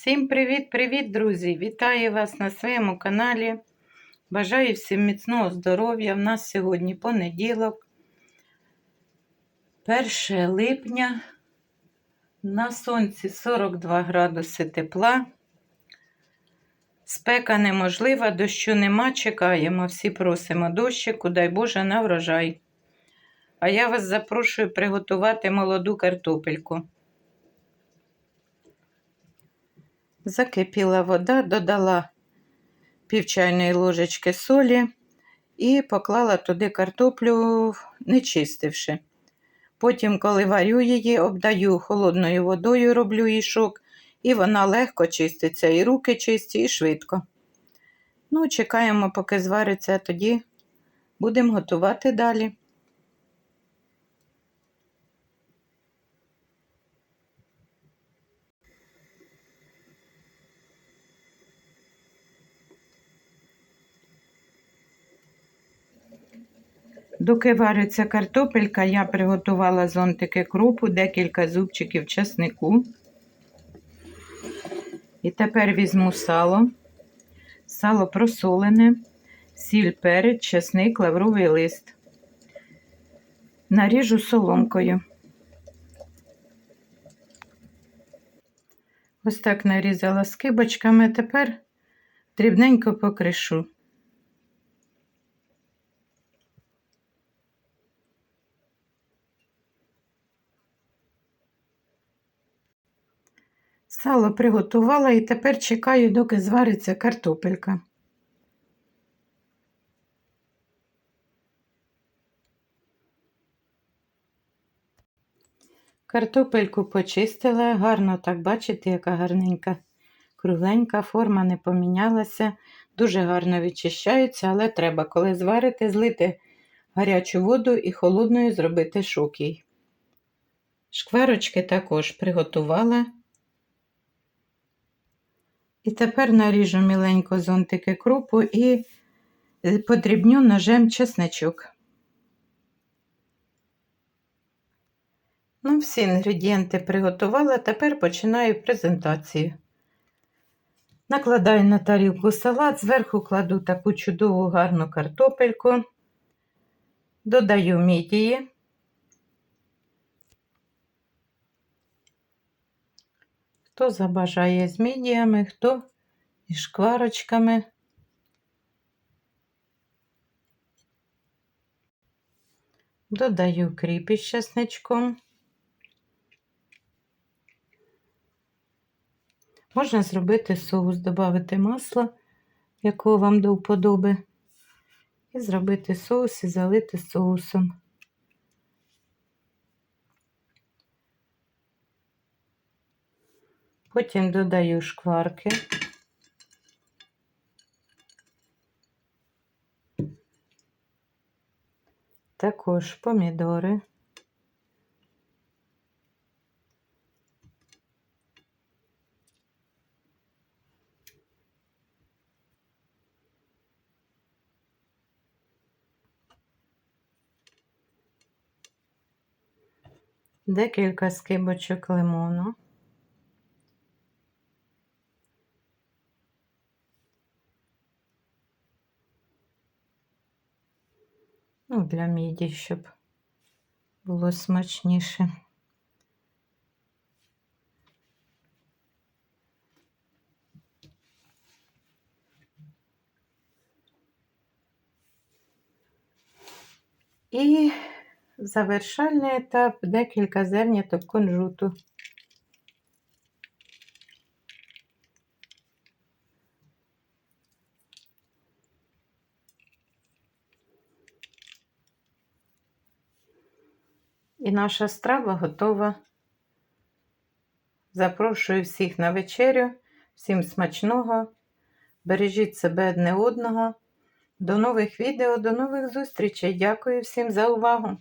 Всім привіт-привіт, друзі! Вітаю вас на своєму каналі. Бажаю всім міцного здоров'я. У нас сьогодні понеділок, 1 липня. На сонці 42 градуси тепла. Спека неможлива, дощу нема, чекаємо. Всі просимо дощику, дай Боже, на врожай. А я вас запрошую приготувати молоду картопельку. Закипіла вода, додала пів чайної ложечки солі і поклала туди картоплю, не чистивши. Потім, коли варю її, обдаю холодною водою, роблю їй шок, і вона легко чиститься, і руки чисті, і швидко. Ну, чекаємо, поки звариться, тоді будемо готувати далі. Доки вариться картопелька, я приготувала зонтики крупу, декілька зубчиків чеснику. І тепер візьму сало, сало просолене, сіль, перець, чесник, лавровий лист. Наріжу соломкою. Ось так нарізала скибочками, тепер дрібненько покришу. Сало приготувала і тепер чекаю, доки звариться картопелька. Картопельку почистила, гарно так бачите, яка гарненька, кругленька форма не помінялася, дуже гарно відчищаються, але треба, коли зварити, злити гарячу воду і холодною зробити шок їй. Шкварочки також приготувала. І тепер наріжу міленько зонтики крупу і подрібню ножем чесничок. Ну, всі інгредієнти приготувала, тепер починаю презентацію. Накладаю на тарілку салат, зверху кладу таку чудову гарну картопельку, додаю мідії. Хто забажає з мідіями, хто із шкварочками. Додаю кріп із чесничком. Можна зробити соус, додати масло, якого вам до вподоби, і зробити соус і залити соусом. Потім додаю шкварки. Також помідори. Декілька скибочок лимону. Ну, для міді, щоб було смачніше. І завершальний етап декілька зерняток кунжуту. І наша страва готова. Запрошую всіх на вечерю, всім смачного. Бережіть себе одне одного. До нових відео, до нових зустрічей. Дякую всім за увагу!